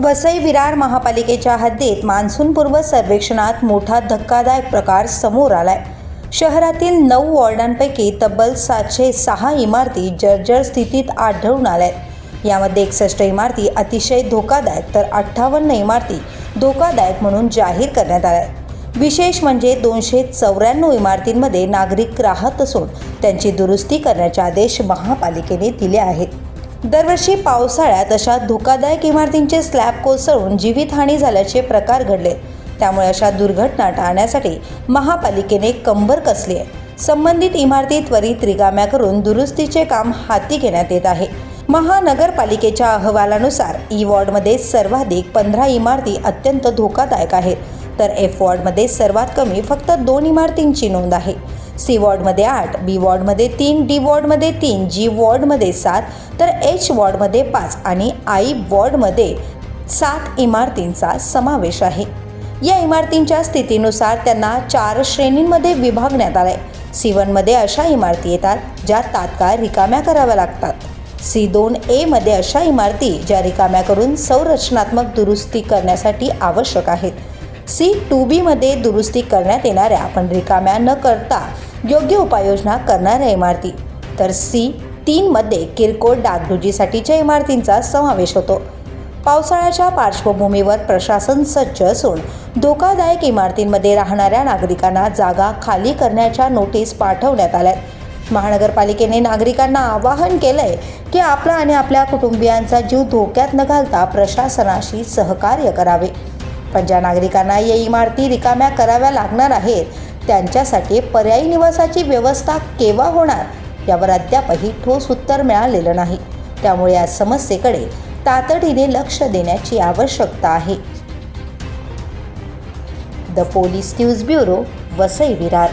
वसई विरार महापालिकेच्या हद्दीत मान्सूनपूर्व सर्वेक्षणात मोठा धक्कादायक प्रकार समोर आलाय. शहरातील नऊ वॉर्डांपैकी तब्बल सातशे सहा इमारती जर्जर स्थितीत आढळून आल्या यामध्ये एकसष्ट इमारती अतिशय धोकादायक तर अठ्ठावन्न इमारती धोकादायक म्हणून जाहीर करण्यात आल्या विशेष म्हणजे दोनशे चौऱ्याण्णव इमारतींमध्ये नागरिक राहत असून त्यांची दुरुस्ती करण्याचे आदेश महापालिकेने दिले आहेत. दरवर्षी पावसाळ्यात अशा धोकादायक इमारतींचे स्लॅब कोसळून जीवितहानी झाल्याचे प्रकार घडले. त्यामुळे अशा दुर्घटना टाळण्यासाठी महापालिकेने कंबर कसली आहे. संबंधित इमारती त्वरित रिकाम्या करून दुरुस्तीचे काम हाती घेण्यात येत आहे. महानगरपालिकेच्या अहवालानुसार ई वॉर्डमध्ये सर्वाधिक पंधरा इमारती अत्यंत धोकादायक आहेत. तर एफ वॉर्डमध्ये सर्वात कमी फक्त दोन इमारतींची नोंद आहे. सी वॉर्डमध्ये आठ बी वॉर्डमध्ये तीन डी वॉर्डमध्ये तीन जी वॉर्डमध्ये सात तर एच वॉर्डमध्ये पाच आणि आई वॉर्डमध्ये सात इमारतींचा समावेश आहे. या इमारतींच्या स्थितीनुसार त्यांना चार श्रेणींमध्ये विभागण्यात आलंय. सी वनमध्ये अशा इमारती येतात ज्या तात्काळ रिकाम्या कराव्या लागतात. सी दोन एमध्ये अशा इमारती ज्या रिकाम्या करून संरचनात्मक दुरुस्ती करण्यासाठी आवश्यक आहेत. सी टू बीमध्ये दुरुस्ती करण्यात येणाऱ्या पण रिकाम्या न करता योग्य उपाययोजना करणाऱ्या इमारती. तर सी तीनमध्ये किरकोळ डागडुजीसाठीच्या इमारतींचा समावेश होतो. पावसाळ्याच्या पार्श्वभूमीवर प्रशासन सज्ज असून धोकादायक इमारतींमध्ये राहणाऱ्या नागरिकांना जागा खाली करण्याच्या नोटीस पाठवण्यात आल्यात. महानगरपालिकेने नागरिकांना आवाहन केलंय की आपला आणि आपल्या कुटुंबियांचा जीव धोक्यात न घालता प्रशासनाशी सहकार्य करावे. पण ज्या नागरिकांना या इमारती रिकाम्या कराव्या लागणार आहेत त्यांच्यासाठी पर्यायी निवासाची व्यवस्था केव्हा होणार यावर अद्यापही ठोस उत्तर मिळालेलं नाही. त्यामुळे या समस्येकडे तातडीने लक्ष देण्याची आवश्यकता आहे. The police news bureau Vasai Virar.